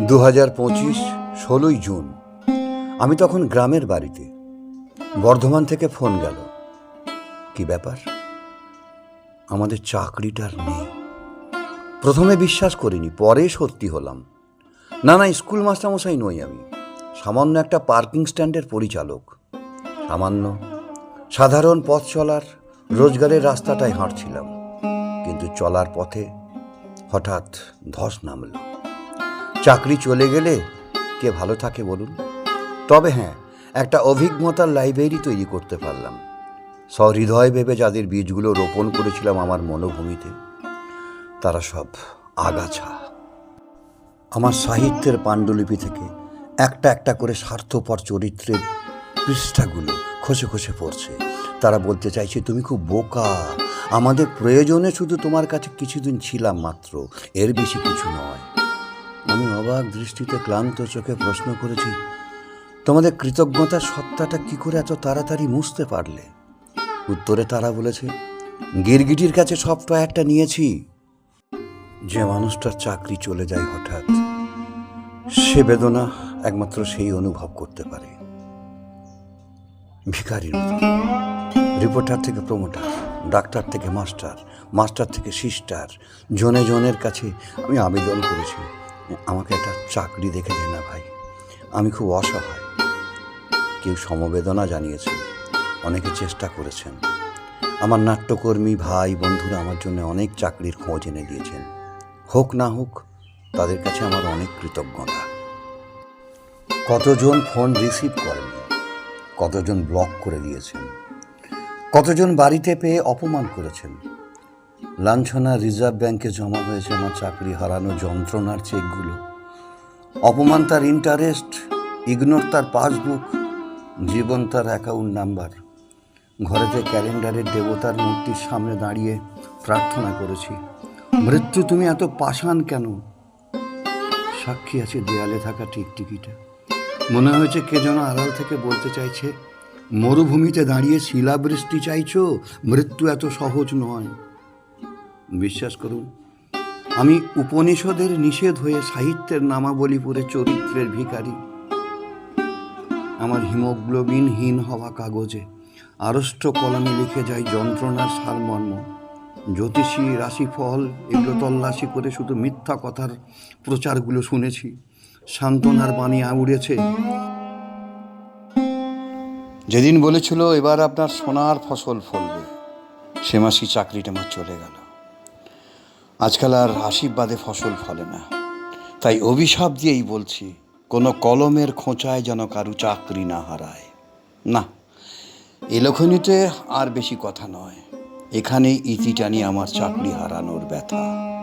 দু হাজার পঁচিশ ষোলোই জুন। আমি তখন গ্রামের বাড়িতে। বর্ধমান থেকে ফোন গেল। কি ব্যাপার? আমাদের চাকরিটার নেই। প্রথমে বিশ্বাস করিনি, পরে সত্যি হলাম। না না, স্কুল মাস্টারমশাই নই আমি। সামান্য একটা পার্কিং স্ট্যান্ডের পরিচালক। সামান্য। সাধারণ পথ চলার, রোজগারের রাস্তাটায় হাঁটছিলাম। কিন্তু চলার পথে হঠাৎ ধস নামল। চাকরি চলে গেলে কে ভালো থাকে বলুন? তবে হ্যাঁ একটা অভিজ্ঞতার লাইব্রেরি তৈরি করতে পারলাম। সহৃদয় ভেবে যাদের বীজগুলো রোপণ করেছিলাম আমার মনোভূমিতে, তারা সব আগাছা। আমার সাহিত্যের পাণ্ডুলিপি থেকে একটা একটা করে স্বার্থপর চরিত্রের পৃষ্ঠাগুলো খসে খসে পড়ছে। তারা বলতে চাইছে, তুমি খুব বোকা। আমাদের প্রয়োজনে শুধু তোমার কাছে কিছুদিন ছিলাম মাত্র। এর বেশি কিছু নয়। আমি অবাক দৃষ্টিতে ক্লান্ত চোখে প্রশ্ন করেছি, তোমাদের কৃতজ্ঞতার সত্তাটা কি করে এত তাড়াতাড়ি মুছতে পারলে? উত্তরে তারা বলেছে, গিরগিটির কাছে সফটওয়্যারটা নিয়েছি। যে মানুষটার চাকরি চলে যায় হঠাৎ, সে বেদনা একমাত্র সেই অনুভব করতে পারে। ভিখারির মতো। রিপোর্টার থেকে প্রমোটার, ডাক্তার থেকে মাস্টার মাস্টার থেকে সিস্টার, জনে জনের কাছে আমি আবেদন করেছি। আমাকে একটা চাকরি দেখে দে না ভাই। আমি খুব অসহায়। কেউ সমবেদনা জানিয়েছে অনেকে চেষ্টা করেছেন। আমার নাট্যকর্মী ভাই, বন্ধুরা আমার জন্য অনেক চাকরির খোঁজ এনে দিয়েছেন। হোক না হোক, তাদের কাছে আমার অনেক কৃতজ্ঞতা। কতজন ফোন রিসিভ করেনি, কতজন ব্লক করে দিয়েছেন, কতজন বাড়িতে পেয়ে অপমান করেছেন লাঞ্ছনা রিজার্ভ ব্যাংকে জমা হয়েছে আমার চাকরি হারানো যন্ত্রণার চেকগুলো। অপমান তার ইন্টারেস্ট, ইগনোর তার পাসবুক, জীবন তার অ্যাকাউন্ট নাম্বার। ঘরেতে ক্যালেন্ডারের দেবতার মূর্তির সামনে দাঁড়িয়ে প্রার্থনা করেছি, মৃত্যু তুমি এত পাষাণ কেন? সাক্ষী আছে দেয়ালে থাকা টিকটিকিটা। মনে হয়েছে কে যেন আড়াল থেকে বলতে চাইছে, মরুভূমিতে দাঁড়িয়ে শিলাবৃষ্টি চাইছো? মৃত্যু এত সহজ নয়। বিশ্বাস করুন, আমি উপনিষদের নিষেধ হয়ে সাহিত্যের নামাবলী পড়ে চরিত্রের ভিখারি। আমার হিমোগ্লোবিনহীন হওয়া কাগজে আড়ষ্ট কলমে লিখে যায় যন্ত্রণার সারমর্ম। জ্যোতিষী রাশিফল এগুলো তল্লাশি করে শুধু মিথ্যা কথার প্রচারগুলো শুনেছি। সান্ত্বনার বাণী উড়েছে যেদিন বলেছিল, এবার আপনার সোনার ফসল ফলবে। সে মাসি চাকরিটা আমার চলে গেল। আজকাল আর আশীর্বাদে ফসল ফলে না। তাই অভিশাপ দিয়েই বলছি, কোনো কলমের খোঁচায় যেন কারু চাকরি না হারায়। না, এ লেখনীতে আর বেশি কথা নয়। এখানে ইতি টানি আমার চাকরি হারানোর ব্যথা।